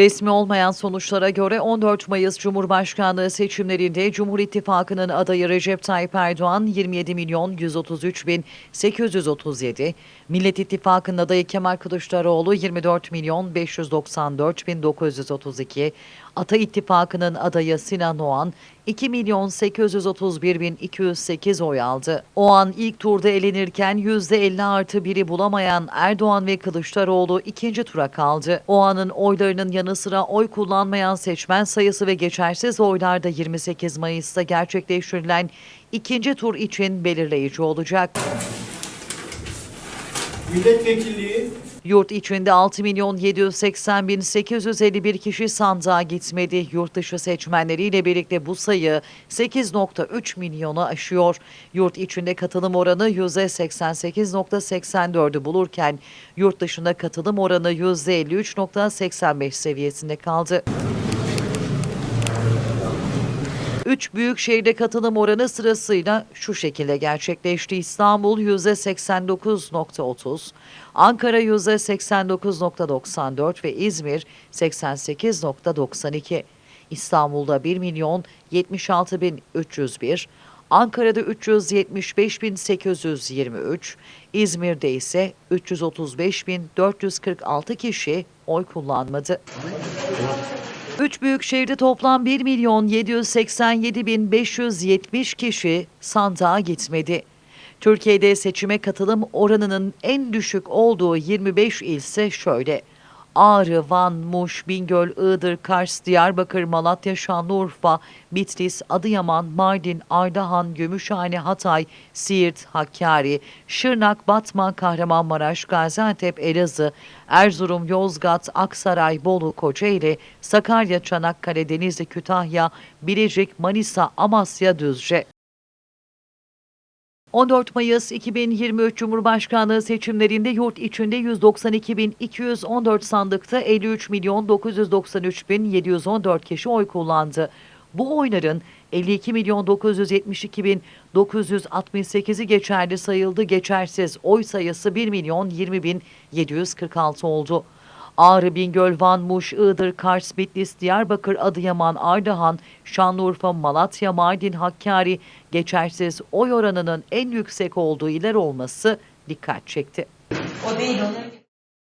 Resmi olmayan sonuçlara göre 14 Mayıs Cumhurbaşkanlığı seçimlerinde Cumhur İttifakı'nın adayı Recep Tayyip Erdoğan 27 milyon 133 bin 837, Millet İttifakı'nın adayı Kemal Kılıçdaroğlu 24 milyon 594 bin 932, Ata İttifakı'nın adayı Sinan Oğan 2 milyon 831 bin 208 oy aldı. O an ilk turda elenirken %50 artı 1'i bulamayan Erdoğan ve Kılıçdaroğlu ikinci tura kaldı. O anın oylarının yanı sıra oy kullanmayan seçmen sayısı ve geçersiz oylarda 28 Mayıs'ta gerçekleştirilen ikinci tur için belirleyici olacak. Milletvekilliği Yurt içinde 6 milyon 780 bin 851 kişi sandığa gitmedi. Yurt dışı seçmenleriyle birlikte bu sayı 8.3 milyonu aşıyor. Yurt içinde katılım oranı %88.84'ü bulurken yurt dışında katılım oranı %53.85 seviyesinde kaldı. Üç büyük şehirde katılım oranı sırasıyla şu şekilde gerçekleşti. İstanbul %89.30, Ankara %89.94 ve İzmir 88.92. İstanbul'da 1 milyon 76 bin 301, Ankara'da 375 bin 823, İzmir'de ise 335 bin 446 kişi oy kullanmadı. Üç büyük şehirde toplam 1 milyon 787 bin 570 kişi sandığa gitmedi. Türkiye'de seçime katılım oranının en düşük olduğu 25 il ise şöyle. Ağrı, Van, Muş, Bingöl, Iğdır, Kars, Diyarbakır, Malatya, Şanlıurfa, Bitlis, Adıyaman, Mardin, Ardahan, Gümüşhane, Hatay, Siirt, Hakkari, Şırnak, Batman, Kahramanmaraş, Gaziantep, Elazığ, Erzurum, Yozgat, Aksaray, Bolu, Kocaeli, Sakarya, Çanakkale, Denizli, Kütahya, Bilecik, Manisa, Amasya, Düzce. 14 Mayıs 2023 Cumhurbaşkanlığı seçimlerinde yurt içinde 192.214 sandıkta 53 milyon 993 bin 714 kişi oy kullandı. Bu oyların 52 milyon 972 bin 968'i geçerli sayıldı. Geçersiz oy sayısı 1 milyon 20 bin 746 oldu. Ağrı, Bingöl, Van, Muş, Iğdır, Kars, Bitlis, Diyarbakır, Adıyaman, Ardahan, Şanlıurfa, Malatya, Mardin, Hakkari geçersiz oy oranının en yüksek olduğu iller olması dikkat çekti. O değil onların